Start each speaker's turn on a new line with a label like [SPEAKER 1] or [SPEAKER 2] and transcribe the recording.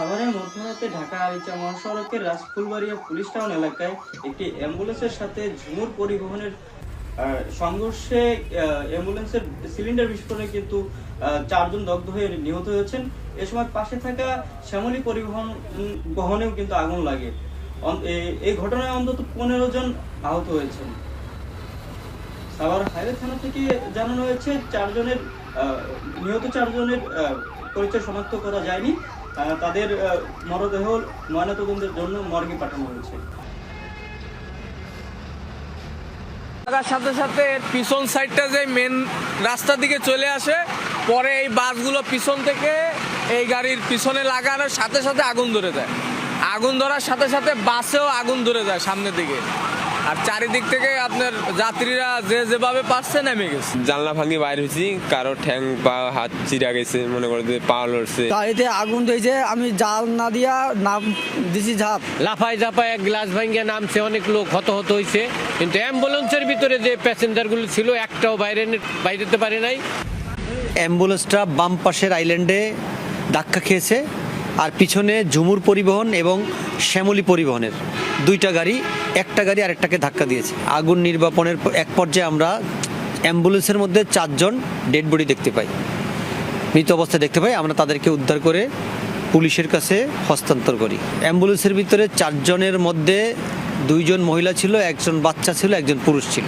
[SPEAKER 1] সাভারের মধ্যরাতে ঢাকা আরিচা মহাসড়কের রাজফুলবাড়িয়া পুলিশ টাউন এলাকায় একটি অ্যাম্বুলেন্সের সাথে ঝুমুর পরিবহনের সংঘর্ষে অ্যাম্বুলেন্সের সিলিন্ডার বিস্ফোরণে কিন্তু চারজন দগ্ধ হয়ে নিহত হয়েছেন। এ সময় পাশে থাকা শ্যামলী পরিবহন, বহনেও কিন্তু আগুন লাগে। এই ঘটনায় অন্তত পনেরো জন আহত হয়েছেন। সাভার হাইওয়ে থানা থেকে জানানো হয়েছে, চারজনের নিহত চারজনের পরিচয় শনাক্ত করা যায়নি। তাদের মরদেহ ময়নাতদন্তের জন্য মর্গে পাঠানো হয়েছে।
[SPEAKER 2] সাথে সাথে পিছন সাইডটা যে মেন রাস্তার দিকে চলে আসে, পরে এই বাসগুলো পিছন থেকে এই গাড়ির পিছনে লাগানোর সাথে সাথে আগুন ধরে যায়। আগুন ধরার সাথে সাথে বাসেও আগুন ধরে যায় সামনের দিকে। আর চারিদিক থেকে আপনার যাত্রীরা যে যেভাবে পারছে নেমে গেছে।
[SPEAKER 3] জানলা ভাঙি বাইরে হয়েছি কারও ঠ্যাং পা হাত চিরা গেছে মনে করে যে পা লড়ছে।
[SPEAKER 4] গাড়িতে আগুন ধরেছে আমি জাল না দিয়া নাম দিছি ঝাপ।
[SPEAKER 5] লাফায় জাফায় এক গ্লাস ভাঙ্গিয়া নামছে অনেক লোক হতাহত হয়েছে। কিন্তু অ্যাম্বুলেন্সের ভিতরে যে প্যাসেঞ্জারগুলো ছিল একটাও বাইরে নে- বাইরেতে পারে নাই।
[SPEAKER 4] অ্যাম্বুলেন্সটা বাম পাশের আইল্যান্ডে ধাক্কা খেয়েছে আর পিছনে ঝুমুর পরিবহন এবং শ্যামলী পরিবহনের। দুইটা গাড়ি, একটা গাড়ি আরেকটাকে ধাক্কা দিয়েছে। আগুন নির্বাপনের এক পর্যায়ে আমরা অ্যাম্বুলেন্সের মধ্যে চারজন ডেড বডি দেখতে পাই। মৃত অবস্থায় দেখতে পাই, আমরা তাদেরকে উদ্ধার করে পুলিশের কাছে হস্তান্তর করি। অ্যাম্বুলেন্সের ভিতরে চারজনের মধ্যে দুইজন মহিলা ছিল, একজন বাচ্চা ছিল, একজন পুরুষ ছিল।